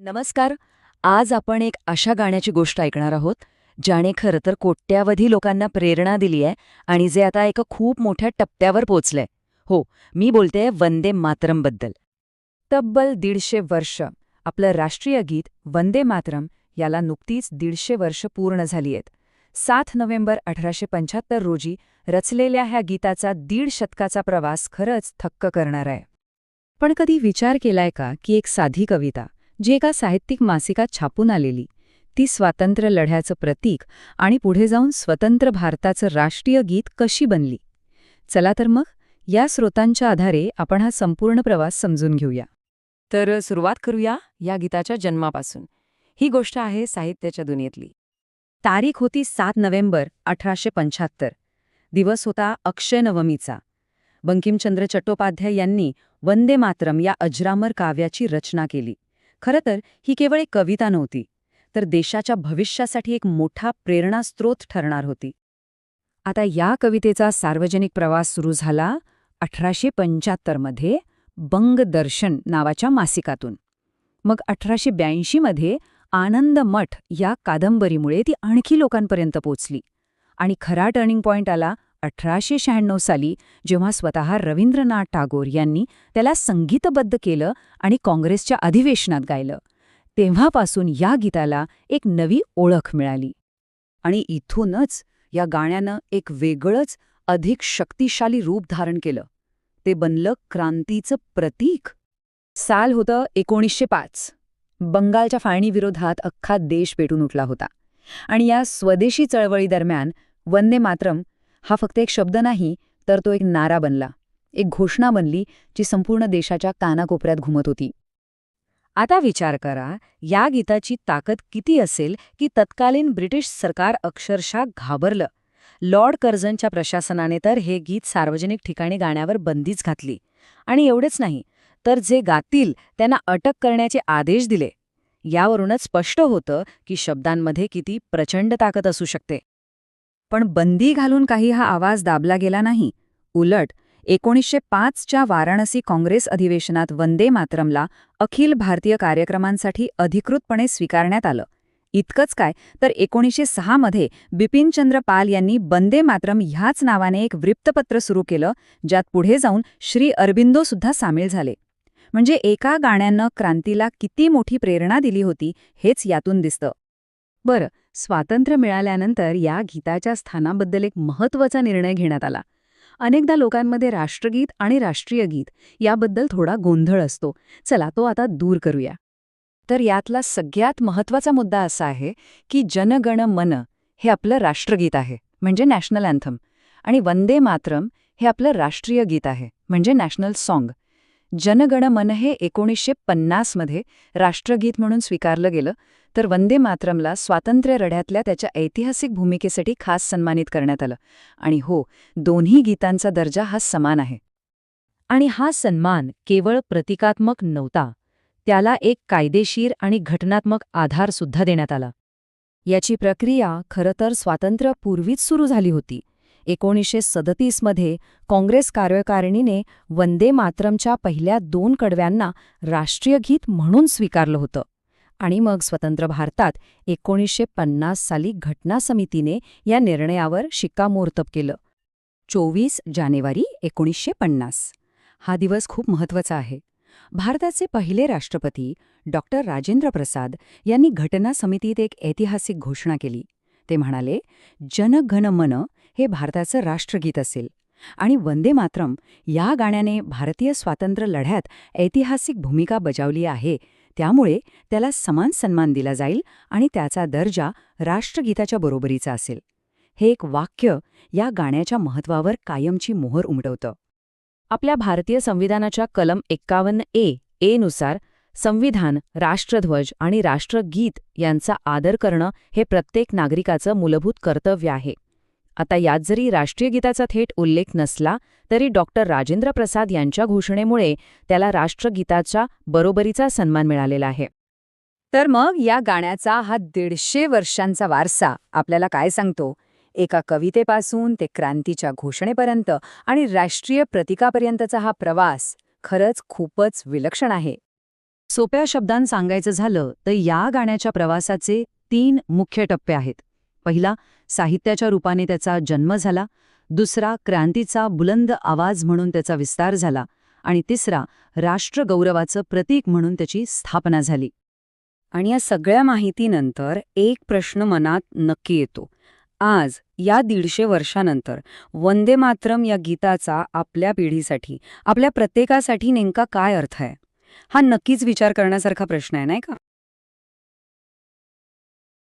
नमस्कार. आज आपण एक अशा गाण्याची गोष्ट ऐकणार आहोत ज्याने खरं तर कोट्यावधी लोकांना प्रेरणा दिली आहे आणि जे आता एका खूप मोठ्या टप्प्यावर पोचलंय हो मी बोलते वंदे मातरमबद्दल तब्बल दीडशे वर्ष आपलं राष्ट्रीय गीत वंदे मातरम याला नुकतीच दीडशे वर्ष पूर्ण झाली आहेत. सात नोव्हेंबर अठराशे पंच्याहत्तर रोजी रचलेल्या ह्या गीताचा दीड शतकाचा प्रवास खरंच थक्क करणार आहे. पण कधी विचार केलाय का की एक साधी कविता जी एका साहित्यिक मासिकात छापून आलेली. ती स्वातंत्र्य लढ्याचं प्रतीक आणि पुढे जाऊन स्वतंत्र भारताचं राष्ट्रीय गीत कशी बनली? चला तर मग या स्रोतांच्या आधारे आपण हा संपूर्ण प्रवास समजून घेऊया. तर सुरुवात करूया या गीताच्या जन्मापासून. ही गोष्ट आहे साहित्याच्या दुनियेतली. तारीख होती सात नोव्हेंबर अठराशे पंच्याहत्तर. दिवस होता अक्षय नवमीचा बंकिमचंद्र चट्टोपाध्याय यांनी वंदे मातरम या अजरामर काव्याची रचना केली. खरं तर ही केवळ एक कविता नव्हती तर देशाच्या भविष्यासाठी एक मोठा प्रेरणास्त्रोत ठरणार होती. आता या कवितेचा सार्वजनिक प्रवास सुरू झाला अठराशे पंच्याहत्तरमध्ये बंगदर्शन नावाच्या मासिकातून. मग अठराशे ब्याऐंशीमध्ये आनंद मठ या कादंबरीमुळे ती आणखी लोकांपर्यंत पोचली आणि खरा टर्निंग पॉइंट आला अठराशे शहाण्णव साली जेव्हा स्वतः रवींद्रनाथ टागोर यांनी त्याला संगीतबद्ध केलं आणि काँग्रेसच्या अधिवेशनात गायलं तेव्हापासून या गीताला एक नवी ओळख मिळाली. आणि इथूनच या गाण्यानं एक वेगळंच अधिक शक्तिशाली रूप धारण केलं. ते बनलं क्रांतीचं प्रतीक. साल होतं एकोणीसशे पाच. बंगालच्या फाळणीविरोधात अख्खा देश पेटून उठला होता. आणि या स्वदेशी चळवळीदरम्यान वंदे मातरम हा फक्त एक शब्द नाही तर तो एक नारा बनला. एक घोषणा बनली जी संपूर्ण देशाच्या कानाकोपऱ्यात घुमत होती. आता विचार करा या गीताची ताकद किती असेल की तत्कालीन ब्रिटिश सरकार अक्षरशः घाबरलं. लॉर्ड कर्झनच्या प्रशासनाने तर हे गीत सार्वजनिक ठिकाणी गाण्यावर बंदीच घातली. आणि एवढेच नाही तर जे गातील त्यांना अटक करण्याचे आदेश दिले. यावरूनच स्पष्ट होतं की शब्दांमध्ये किती प्रचंड ताकद असू शकते. पण बंदी घालून काही हा आवाज दाबला गेला नाही. उलट एकोणीसशे पाचच्या वाराणसी काँग्रेस अधिवेशनात वंदे मातरमला अखिल भारतीय कार्यक्रमांसाठी अधिकृतपणे स्वीकारण्यात आलं. इतकंच काय तर एकोणीसशे सहामध्ये बिपिनचंद्र पाल यांनी बंदे मातरम ह्याच नावाने एक वृत्तपत्र सुरू केलं ज्यात पुढे जाऊन श्री अरबिंदो सुद्धा सामील झाले. म्हणजे एका गाण्यानं क्रांतीला किती मोठी प्रेरणा दिली होती हेच यातून दिसतं. बरं स्वातंत्र्य मिळाल्यानंतर या गीताच्या स्थानाबद्दल एक महत्त्वाचा निर्णय घेण्यात आला. अनेकदा लोकांमध्ये राष्ट्रगीत आणि राष्ट्रीय गीत याबद्दल थोडा गोंधळ असतो. चला तो आता दूर करूया. तर यातला सगळ्यात महत्त्वाचा मुद्दा असा आहे की जनगण मन हे आपलं राष्ट्रगीत आहे म्हणजे नॅशनल अँथम. आणि वंदे मातरम हे आपलं राष्ट्रीय गीत आहे म्हणजे नॅशनल सॉन्ग. जनगण मन हे एकोणीसशे पन्नासमध्ये राष्ट्रगीत म्हणून स्वीकारलं गेलं. तर वंदे मातरमला स्वातंत्र्य रढ्यातल्या त्याच्या ऐतिहासिक भूमिकेसाठी खास सन्मानित करण्यात आलं. आणि हो दोन्ही गीतांचा दर्जा हा समान आहे. आणि हा सन्मान केवळ प्रतिकात्मक नव्हता त्याला एक कायदेशीर आणि घटनात्मक आधारसुद्धा देण्यात आला. याची प्रक्रिया खरं तर स्वातंत्र्यपूर्वीच सुरू झाली होती. एकोणीसशे सदतीसमध्ये काँग्रेस कार्यकारिणीने वंदे मातरमच्या पहिल्या दोन कडव्यांना राष्ट्रीय गीत म्हणून स्वीकारलं होतं. आणि मग स्वतंत्र भारतात एकोणीसशे पन्नास साली घटना समितीने या निर्णयावर शिक्कामोर्तब केलं. चोवीस जानेवारी एकोणीसशे पन्नास. हा दिवस खूप महत्त्वाचा आहे. भारताचे पहिले राष्ट्रपती डॉक्टर राजेंद्र प्रसाद यांनी घटना समितीत एक ऐतिहासिक घोषणा केली. ते म्हणाले जनघन मन हे भारताचं राष्ट्रगीत असेल आणि वंदे मातरम या गाण्याने भारतीय स्वातंत्र्य लढ्यात ऐतिहासिक भूमिका बजावली आहे त्यामुळे त्याला समान सन्मान दिला जाईल आणि त्याचा दर्जा राष्ट्रगीताच्या बरोबरीचा असेल. हे एक वाक्य या गाण्याच्या महत्वावर कायमची मोहर उमटवतं. आपल्या भारतीय संविधानाच्या कलम एक्कावन्न ए एनुसार संविधान राष्ट्रध्वज आणि राष्ट्रगीत यांचा आदर करणं हे प्रत्येक नागरिकाचं मूलभूत कर्तव्य आहे. आता यात जरी राष्ट्रीय गीताचा थेट उल्लेख नसला तरी डॉक्टर राजेंद्र प्रसाद यांच्या घोषणेमुळे त्याला राष्ट्रगीताच्या बरोबरीचा सन्मान मिळालेला आहे. तर मग या गाण्याचा हा दीडशे वर्षांचा वारसा आपल्याला काय सांगतो? एका कवितेपासून ते क्रांतीच्या घोषणेपर्यंत आणि राष्ट्रीय प्रतिकापर्यंतचा हा प्रवास खरंच खूपच विलक्षण आहे. सोप्या शब्दांत सांगायचं झालं तर या गाण्याच्या प्रवासाचे तीन मुख्य टप्पे आहेत. पहिला साहित्याच्या रूपाने त्याचा जन्म झाला. दुसरा क्रांतीचा बुलंद आवाज म्हणून त्याचा विस्तार झाला. आणि तिसरा राष्ट्रगौरवाचं प्रतीक म्हणून त्याची स्थापना झाली. आणि या सगळ्या माहितीनंतर एक प्रश्न मनात नक्की येतो. आज या दीडशे वर्षानंतर वंदे मातरम या गीताचा आपल्या पिढीसाठी आपल्या प्रत्येकासाठी नेमका काय अर्थ आहे? हा नक्कीच विचार करण्यासारखा प्रश्न आहे नाही का?